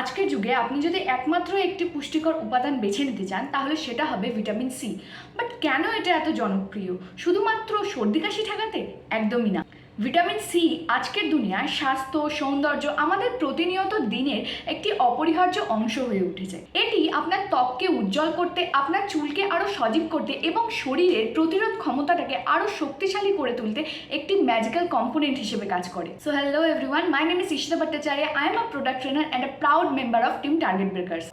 আজকের যুগে আপনি যদি একমাত্র একটি পুষ্টিকর উপাদান বেছে নিতে চান, তাহলে সেটা হবে ভিটামিন সি। বাট কেন এটা এত জনপ্রিয়? শুধুমাত্র সর্দি কাশি ঠেকাতে? একদমই না। ভিটামিন সি আজকের দুনিয়ায় স্বাস্থ্য, সৌন্দর্য আমাদের প্রতিনিয়ত দিনের একটি অপরিহার্য অংশ হয়ে উঠেছে। এটি আপনার ত্বককে উজ্জ্বল করতে, আপনার চুলকে আরও সজীব করতে এবং শরীরের প্রতিরোধ ক্ষমতাটাকে আরও শক্তিশালী করে তুলতে একটি ম্যাজিক্যাল কম্পোনেন্ট হিসেবে কাজ করে। So hello everyone my name is Ishita Bhattacharya I am a product trainer and a proud member of team target breakers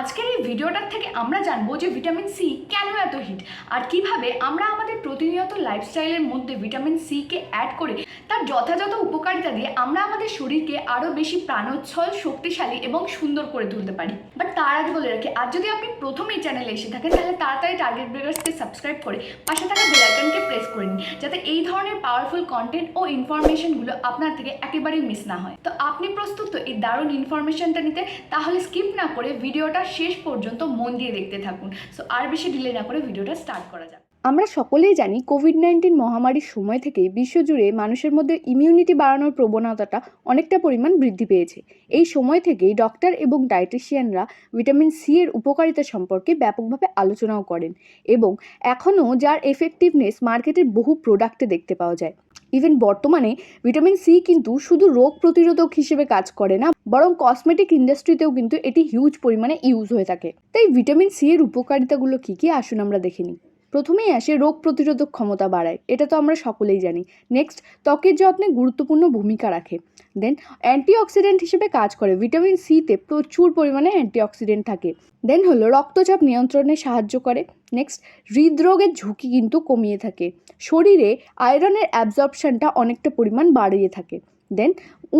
আজকের এই ভিডিওটার থেকে আমরা জানব যে ভিটামিন সি কেন এত হিট আর কীভাবে আমরা আমাদের প্রতিনিয়ত লাইফস্টাইলের মধ্যে ভিটামিন সিকে অ্যাড করে তার যথাযথ উপকারিতা দিয়ে আমরা আমাদের শরীরকে আরও বেশি প্রাণোচ্ছল, শক্তিশালী এবং সুন্দর করে তুলতে পারি। বাট তার আগে বলে রাখি, আর যদি আপনি প্রথম এই চ্যানেলে এসে থাকেন, তাহলে তাড়াতাড়ি টার্গেট ব্রেকার্সকে সাবস্ক্রাইব করে পাশে থাকা বেল আইকনকে প্রেস করে নিন, যাতে এই ধরনের পাওয়ারফুল কন্টেন্ট ও ইনফরমেশনগুলো আপনার থেকে একেবারেই মিস না হয়। তো আপনি প্রস্তুত তো এই দারুণ ইনফরমেশনটা নিতে? তাহলে স্কিপ না করে ভিডিওটা শেষ পর্যন্ত মন দিয়ে দেখতে থাকুন। সো আর বেশি ডিলে না করে ভিডিওটা স্টার্ট করা যাক। আমরা সকলেই জানি কোভিড নাইন্টিন মহামারীর সময় থেকে বিশ্বজুড়ে মানুষের মধ্যে ইমিউনিটি বাড়ানোর প্রবণতাটা অনেকটা পরিমাণ বৃদ্ধি পেয়েছে। এই সময় থেকেই ডক্টর এবং ডায়েটিশিয়ানরা ভিটামিন সি এর উপকারিতা সম্পর্কে ব্যাপকভাবে আলোচনাও করেন এবং এখনও যার এফেক্টিভনেস মার্কেটের বহু প্রোডাক্টে দেখতে পাওয়া যায়। ইভেন বর্তমানে ভিটামিন সি কিন্তু শুধু রোগ প্রতিরোধক হিসেবে কাজ করে না, বরং কসমেটিক ইন্ডাস্ট্রিতেও কিন্তু এটি হিউজ পরিমাণে ইউজ হয়ে থাকে। তাই ভিটামিন সি এর উপকারিতাগুলো কী কী আসুন আমরা দেখে নিই। প্রথমেই আসে রোগ প্রতিরোধক ক্ষমতা বাড়ায়, এটা তো আমরা সকলেই জানি। নেক্সট ত্বকের যত্নে গুরুত্বপূর্ণ ভূমিকা রাখে। দেন অ্যান্টিঅক্সিডেন্ট হিসেবে কাজ করে। ভিটামিন সিতে প্রচুর পরিমাণে অ্যান্টিঅক্সিডেন্ট থাকে। দেন হলো রক্তচাপ নিয়ন্ত্রণে সাহায্য করে। নেক্সট হৃদরোগের ঝুঁকি কিন্তু কমিয়ে থাকে। শরীরে আয়রনের অ্যাবজর্পশনটা অনেকটা পরিমাণ বাড়িয়ে থাকে। দেন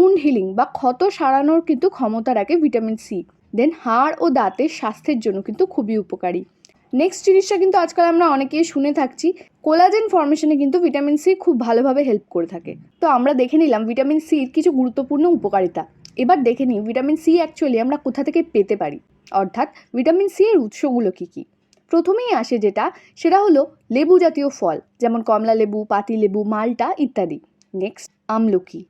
উন্ড হিলিং বা ক্ষত সারানোর কিন্তু ক্ষমতা রাখে ভিটামিন সি দেন হাড় ও দাঁতের স্বাস্থ্যের জন্য কিন্তু খুবই উপকারী। নেক্সট জিনিসটা কিন্তু আজকাল আমরা অনেকেই শুনে থাকছি কোলাজেন ফর্মেশনে কিন্তু ভিটামিন সি খুব ভালোভাবে হেল্প করে থাকে। তো আমরা দেখে নিলাম ভিটামিন সির কিছু গুরুত্বপূর্ণ উপকারিতা। এবার দেখে নিই ভিটামিন সি অ্যাকচুয়ালি আমরা কোথা থেকে পেতে পারি? অর্থাৎ ভিটামিন সি এর উৎসগুলো কী কী? প্রথমেই আসে যেটা, সেটা হলো লেবু জাতীয় ফল, যেমন কমলা লেবু পাতি লেবু মালটা ইত্যাদি। নেক্সট আমলকি।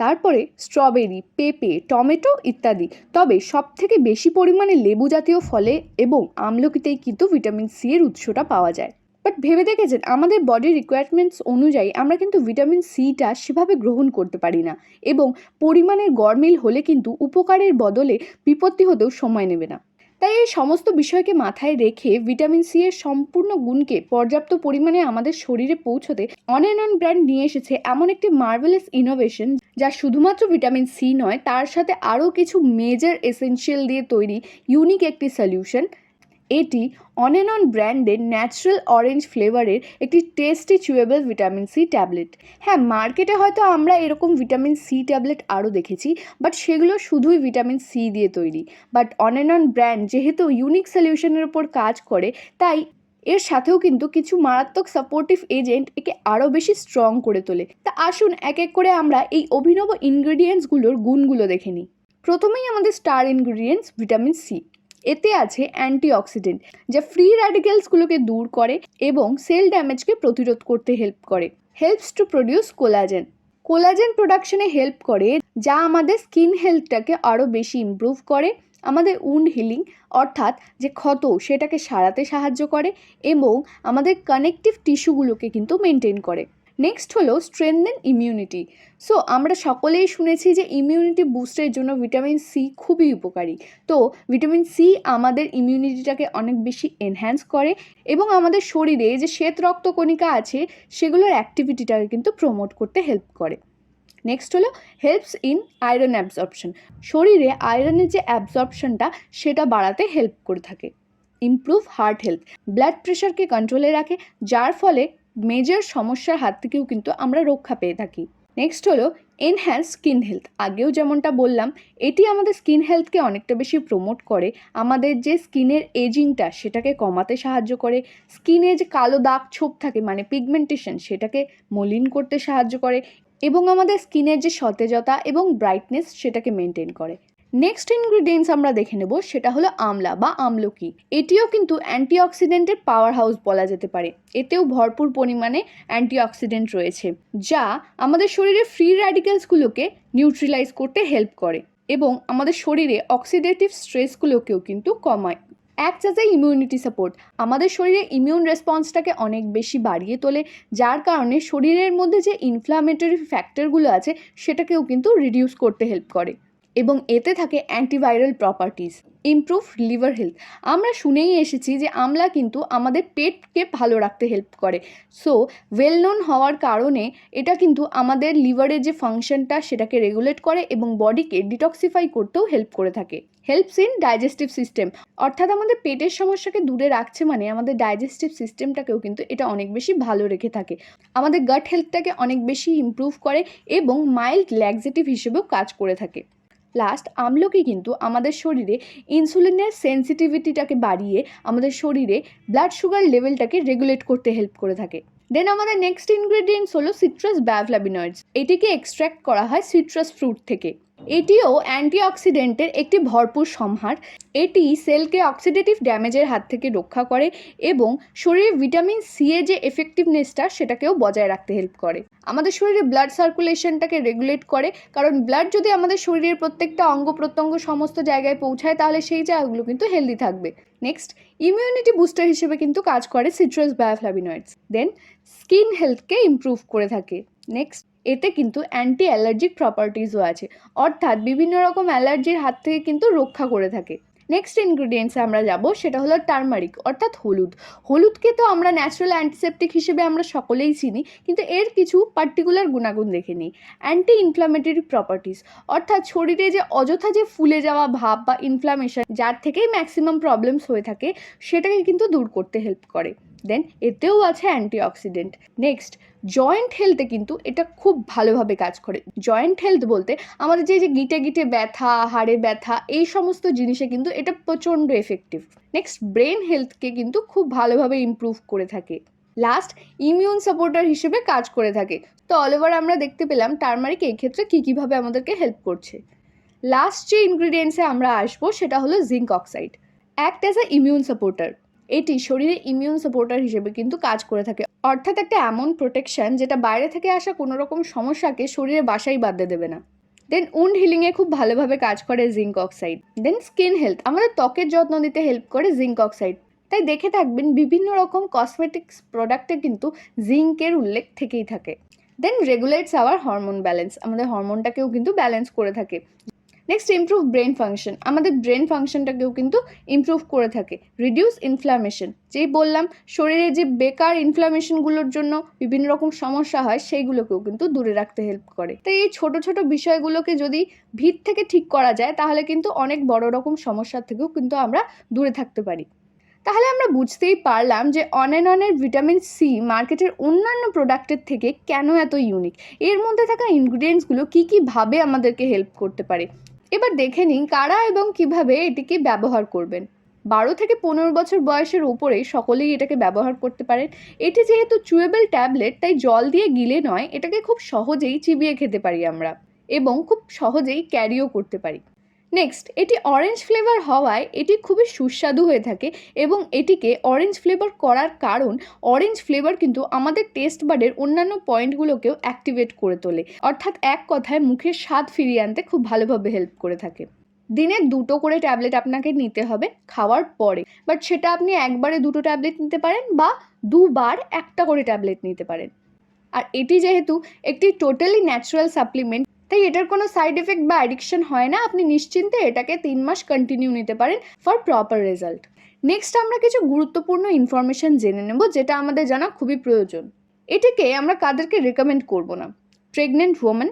তারপরে স্ট্রবেরি, পেঁপে, টমেটো ইত্যাদি। তবে সব থেকে বেশি পরিমাণে লেবু জাতীয় ফলে এবং আমলকিতেই কিন্তু ভিটামিন সি এর উৎসটা পাওয়া যায়। বাট ভেবে দেখেছেন, আমাদের বডির রিকোয়ারমেন্টস অনুযায়ী আমরা কিন্তু ভিটামিন সিটা সেভাবে গ্রহণ করতে পারি না এবং পরিমাণের গরমিল হলে কিন্তু উপকারের বদলে বিপত্তি হতেও সময় নেবে না। তাই এই সমস্ত বিষয়কে মাথায় রেখে ভিটামিন সি এর সম্পূর্ণ গুণকে পর্যাপ্ত পরিমাণে আমাদের শরীরে পৌঁছতে অন অ্যান্ড অন ব্র্যান্ড নিয়ে এসেছে এমন একটি মার্ভেলাস ইনোভেশন যা শুধুমাত্র ভিটামিন সি নয়, তার সাথে আরও কিছু মেজর এসেনশিয়াল দিয়ে তৈরি ইউনিক একটি সলিউশন এটি অন অ্যান্ড অন ব্র্যান্ডের ন্যাচারাল অরেঞ্জ ফ্লেভারের একটি tasty, chewable vitamin C tablet. হ্যাঁ মার্কেটে হয়তো আমরা এরকম ভিটামিন সি ট্যাবলেট আরও দেখেছি, বাট সেগুলো শুধুই ভিটামিন সি দিয়ে তৈরি। But on and on brand যেহেতু ইউনিক সলিউশনের ওপর কাজ করে, তাই এর সাথেও কিন্তু কিছু মারাত্মক সাপোর্টিভ এজেন্ট একে আরও বেশি স্ট্রং করে তোলে। তা আসুন এক এক করে আমরা এই অভিনব ইনগ্রেডিয়েন্টসগুলোর গুণগুলো দেখে নিই। প্রথমেই আমাদের স্টার ইনগ্রেডিয়েন্টস ভিটামিন সি। এতে আছে অ্যান্টিঅক্সিডেন্ট, যা ফ্রি র্যাডিক্যালসগুলোকে দূর করে এবং সেল ড্যামেজকে প্রতিরোধ করতে হেল্প করে। Helps to produce collagen collagen প্রোডাকশনে হেল্প করে, যা আমাদের স্কিন হেলথটাকে আরও বেশি ইমপ্রুভ করে, আমাদের উন্ড হিলিং অর্থাৎ যে ক্ষত, সেটাকে সারাতে সাহায্য করে এবং আমাদের কানেকটিভ টিস্যুগুলোকে কিন্তু মেনটেন করে। নেক্সট হলো স্ট্রেনদেন ইমিউনিটি সো আমরা সকলেই শুনেছি যে ইমিউনিটি বুস্টের জন্য ভিটামিন সি খুবই উপকারী। তো ভিটামিন সি আমাদের ইমিউনিটিটাকে অনেক বেশি এনহ্যান্স করে এবং আমাদের শরীরে যে শ্বেত রক্তকণিকা আছে, সেগুলোর অ্যাক্টিভিটিটাকে কিন্তু প্রমোট করতে হেল্প করে। নেক্সট হলো হেল্পস ইন আয়রন অ্যাবজর্পশন শরীরে আয়রনের যে অ্যাবজর্পশনটা সেটা বাড়াতে হেল্প করে থাকে। ইমপ্রুভ হার্ট হেলথ ব্লাড প্রেশারকে কন্ট্রোলে রাখে, যার ফলে মেজর সমস্যার হাত থেকেও কিন্তু আমরা রক্ষা পেয়ে থাকি। নেক্সট হলো এনহ্যান্স স্কিন হেলথ আগেও যেমনটা বললাম, এটি আমাদের স্কিন হেলথকে অনেকটা বেশি প্রমোট করে। আমাদের যে স্কিনের এজিংটা সেটাকে কমাতে সাহায্য করে। স্কিনে যে কালো দাগ ছোপ থাকে মানে পিগমেন্টেশন সেটাকে মলিন করতে সাহায্য করে। এবং আমাদের স্কিনের যে সতেজতা এবং ব্রাইটনেস সেটাকে মেনটেন করে। নেক্সট ইনগ্রিডিয়েন্টস আমরা দেখে নেব, সেটা হলো আমলা বা আমলকি। এটিও কিন্তু অ্যান্টিঅক্সিডেন্টের পাওয়ার হাউস বলা যেতে পারে। এতেও ভরপুর পরিমাণে অ্যান্টিঅক্সিডেন্ট রয়েছে, যা আমাদের শরীরে ফ্রি র্যাডিক্যালসগুলোকে নিউট্রিলাইজ করতে হেল্প করে এবং আমাদের শরীরে অক্সিডেটিভ স্ট্রেসগুলোকেও কিন্তু কমায়। এক এ ইমিউনিটি সাপোর্ট আমাদের শরীরে ইমিউন রেসপন্সটাকে অনেক বেশি বাড়িয়ে তোলে, যার কারণে শরীরের মধ্যে যে ইনফ্লামেটরি ফ্যাক্টরগুলো আছে, সেটাকেও কিন্তু রিডিউস করতে হেল্প করে। এবং এতে থাকে antiviral properties improve liver health আমরা শুনেই এসেছি যে আমলা কিন্তু আমাদের পেটকে ভালো রাখতে হেল্প করে। সো ওয়েল নোন হওয়ার কারণে এটা কিন্তু আমাদের লিভারের যে ফাংশনটা সেটাকে রেগুলেট করে এবং বডিকে ডিটক্সিফাই করতেও হেল্প করে থাকে। হেল্পস ইন ডাইজেস্টিভ সিস্টেম অর্থাৎ আমাদের পেটের সমস্যাকে দূরে রাখছে মানে আমাদের ডাইজেস্টিভ সিস্টেমটাকেও কিন্তু এটা অনেক বেশি ভালো রেখে থাকে। আমাদের গাট হেলথটাকে অনেক বেশি ইমপ্রুভ করে এবং মাইল্ড ল্যাক্সেটিভ হিসেবেও কাজ করে থাকে। লাস্ট আমলকি কিন্তু আমাদের শরীরে ইনসুলিনের সেন্সিটিভিটিটাকে বাড়িয়ে আমাদের শরীরে ব্লাড সুগার লেভেলটাকে রেগুলেট করতে হেল্প করে থাকে। দেন আমাদের নেক্সট ইনগ্রেডিয়েন্টস হলো সিট্রাস ব্যাভলাবিনয়েডস এটিকে এক্সট্র্যাক্ট করা হয় সিট্রাস ফ্রুট থেকে। এটিও অ্যান্টিঅক্সিডেন্টের একটি ভরপুর সম্হার। এটি সেলকে অক্সিডেটিভ ড্যামেজের হাত থেকে রক্ষা করে এবং শরীরে ভিটামিন সি এর যে এফেক্টিভনেসটা সেটাকেও বজায় রাখতে হেল্প করে। আমাদের শরীরে ব্লাড সার্কুলেশনটাকে রেগুলেট করে, কারণ ব্লাড যদি আমাদের শরীরের প্রত্যেকটা অঙ্গ প্রত্যঙ্গ সমস্ত জায়গায় পৌঁছায়, তাহলে সেই জায়গাগুলো কিন্তু হেলদি থাকবে। নেক্সট ইমিউনিটি বুস্টার হিসেবে কিন্তু কাজ করে সিট্রাস বায়োফ্লাভিনয়েডস দেন স্কিন হেলথকে ইমপ্রুভ করে থাকে। নেক্সট এতে কিন্তু অ্যান্টি অ্যালার্জিক প্রপার্টিসও আছে। অর্থাৎ বিভিন্ন রকম অ্যালার্জির হাত থেকে কিন্তু রক্ষা করে থাকে। নেক্সট ইনগ্রিডিয়েন্টসে আমরা যাব, সেটা হলো টার্মারিক অর্থাৎ হলুদ। হলুদকে তো আমরা ন্যাচারাল অ্যান্টিসেপটিক হিসেবে আমরা সকলেই চিনি, কিন্তু এর কিছু পার্টিকুলার গুণাগুণ দেখে নিই। অ্যান্টি ইনফ্লামেটরি প্রপার্টিস অর্থাৎ শরীরে যে অযথা যে ফুলে যাওয়া ভাব বা ইনফ্লামেশন যার থেকেই ম্যাক্সিমাম প্রবলেমস হয়ে থাকে, সেটাকে কিন্তু দূর করতে হেল্প করে। দেন এতেও আছে অ্যান্টিঅক্সিডেন্ট নেক্সট জয়েন্ট হেলথে কিন্তু এটা খুব ভালোভাবে কাজ করে। জয়েন্ট হেলথ বলতে আমাদের যে যে গিটে গিটে ব্যথা, হাড়ে ব্যথা, এই সমস্ত জিনিসে কিন্তু এটা প্রচণ্ড এফেক্টিভ নেক্সট ব্রেন হেলথকে কিন্তু খুব ভালোভাবে ইমপ্রুভ করে থাকে। লাস্ট ইমিউন সাপোর্টার হিসেবে কাজ করে থাকে। তো অল ওভার আমরা দেখতে পেলাম টার্মারিক এই ক্ষেত্রে কী, কীভাবে আমাদেরকে হেল্প করছে। লাস্ট যে ইনগ্রিডিয়েন্টসে আমরা আসব সেটা হলো zinc oxide act as a immune supporter এটি শরীরে ইমিউন সাপোর্টার হিসেবে কিন্তু কাজ করে থাকে। অর্থাৎ একটা এমন প্রোটেকশন যেটা বাইরে থেকে আসা কোনো রকম সমস্যাকে শরীরে বাসাই বাঁধতে দেবে না। দেন উন্ড হিলিংয়ে খুব ভালোভাবে কাজ করে zinc oxide then skin health আমাদের ত্বকের যত্ন দিতে হেল্প করে জিঙ্ক অক্সাইড তাই দেখে থাকবেন বিভিন্ন রকম কসমেটিক্স প্রোডাক্টে কিন্তু জিঙ্কের উল্লেখ থেকেই থাকে। Then regulates our hormone balance আমাদের হরমোনটাকেও কিন্তু ব্যালেন্স করে থাকে। নেক্সট ইমপ্রুভ ব্রেন ফাংশন আমাদের ব্রেন ফাংশনটাকেও কিন্তু ইমপ্রুভ করে থাকে। রিডিউস ইনফ্লামেশন যেই বললাম, শরীরে যে বেকার ইনফ্লামেশনগুলোর জন্য বিভিন্ন রকম সমস্যা হয়, সেইগুলোকেও কিন্তু দূরে রাখতে হেল্প করে। তাই এই ছোট ছোট বিষয়গুলোকে যদি ভিত থেকে ঠিক করা যায়, তাহলে কিন্তু অনেক বড় রকম সমস্যার থেকেও কিন্তু আমরা দূরে থাকতে পারি। তাহলে আমরা বুঝতেই পারলাম যে অনেননের ভিটামিন সি মার্কেটের অন্যান্য প্রোডাক্টের থেকে কেন এত ইউনিক এর মধ্যে থাকা ইনগ্রিডিয়েন্টসগুলো কী কীভাবে আমাদেরকে হেল্প করতে পারে? এবার দেখে নিন কারা এবং কীভাবে এটিকে ব্যবহার করবেন। বারো থেকে পনেরো বছর বয়সের ওপরে সকলেই এটাকে ব্যবহার করতে পারেন। এটি যেহেতু চুয়েবল ট্যাবলেট, তাই জল দিয়ে গিলে নয়, এটাকে খুব সহজেই চিবিয়ে খেতে পারি আমরা এবং খুব সহজেই ক্যারিও করতে পারি। নেক্সট এটি অরেঞ্জ ফ্লেভার হওয়ায় এটি খুবই সুস্বাদু হয়ে থাকে এবং এটিকে অরেঞ্জ ফ্লেভার করার কারণ অরেঞ্জ ফ্লেভার কিন্তু আমাদের টেস্ট বাডের অন্যান্য পয়েন্টগুলোকেও অ্যাক্টিভেট করে তোলে। অর্থাৎ এক কথায় মুখের স্বাদ ফিরিয়ে আনতে খুব ভালোভাবে হেল্প করে থাকে। দিনে দুটো করে ট্যাবলেট আপনাকে নিতে হবে খাওয়ার পরে। বাট সেটা আপনি একবারে দুটো ট্যাবলেট নিতে পারেন বা দুবার একটা করে ট্যাবলেট নিতে পারেন। আর এটি যেহেতু একটি টোটালি ন্যাচারাল সাপ্লিমেন্ট তাই এটার কোনো সাইড এফেক্ট বা অ্যাডিকশন হয় না। আপনি নিশ্চিন্তে এটাকে তিন মাস কন্টিনিউ নিতে পারেন ফর প্রপার রেজাল্ট নেক্সট আমরা কিছু গুরুত্বপূর্ণ ইনফরমেশন জেনে নেব, যেটা আমাদের জানা খুবই প্রয়োজন। এটিকে আমরা কাদেরকে রেকমেন্ড করব না? প্রেগনেন্ট ওমেন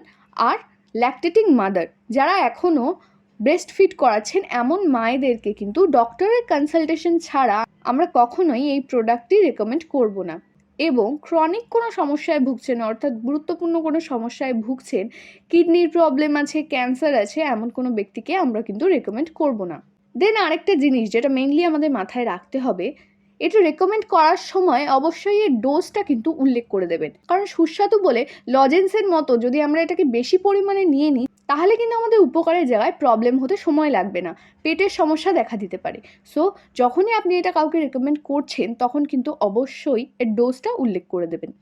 আর ল্যাকটেটিং মাদার যারা এখনও ব্রেস্ট ফিট করাচ্ছেন এমন মায়েদেরকে কিন্তু ডক্টরের কনসালটেশন ছাড়া আমরা কখনোই এই প্রোডাক্টটি রেকমেন্ড করব না। এবং ক্রনিক কোনো সমস্যায় ভুগছেন অর্থাৎ গুরুত্বপূর্ণ কোনো সমস্যায় ভুগছেন কিডনির প্রবলেম আছে ক্যান্সার আছে, এমন কোনো ব্যক্তিকে আমরা কিন্তু রেকমেন্ড করব না। দেন আরেকটা জিনিস যেটা মেনলি আমাদের মাথায় রাখতে হবে এটা রেকমেন্ড করার সময় অবশ্যই এর ডোজটা কিন্তু উল্লেখ করে দেবেন। কারণ সুস্বাদু বলে লজেন্সের মতো যদি আমরা এটাকে বেশি পরিমাণে নিয়ে নিই, তাহলে কিন্তু আমাদের উপকারের জায়গায় প্রবলেম হতে সময় লাগবে না। পেটের সমস্যা দেখা দিতে পারে। সো যখনই আপনি এটা কাউকে রেকমেন্ড করছেন, তখন কিন্তু অবশ্যই এর ডোজটা উল্লেখ করে দেবেন।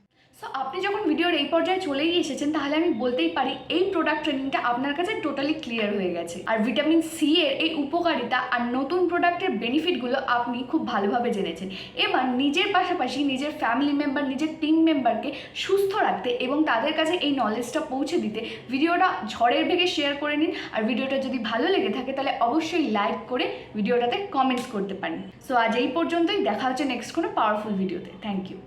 সো আপনি যখন ভিডিওর এই পর্যায়ে চলেই এসেছেন, তাহলে আমি বলতেই পারি, এই প্রোডাক্ট ট্রেনিংটা আপনার কাছে টোটালি ক্লিয়ার হয়ে গেছে। আর ভিটামিন সি এর এই উপকারিতা আর নতুন প্রোডাক্টের বেনিফিটগুলো আপনি খুব ভালোভাবে জেনেছেন। এবার নিজের পাশাপাশি নিজের ফ্যামিলি মেম্বার নিজের টিম মেম্বারকে সুস্থ রাখতে এবং তাদের কাছে এই নলেজটা পৌঁছে দিতে ভিডিওটা ঝড়ের বেগে শেয়ার করে নিন। আর ভিডিওটা যদি ভালো লেগে থাকে, তাহলে অবশ্যই লাইক করে ভিডিওটাতে কমেন্টস করতে পারেন। সো আজ এই পর্যন্তই। দেখা হচ্ছে নেক্সট কোনো পাওয়ারফুল ভিডিওতে থ্যাংক ইউ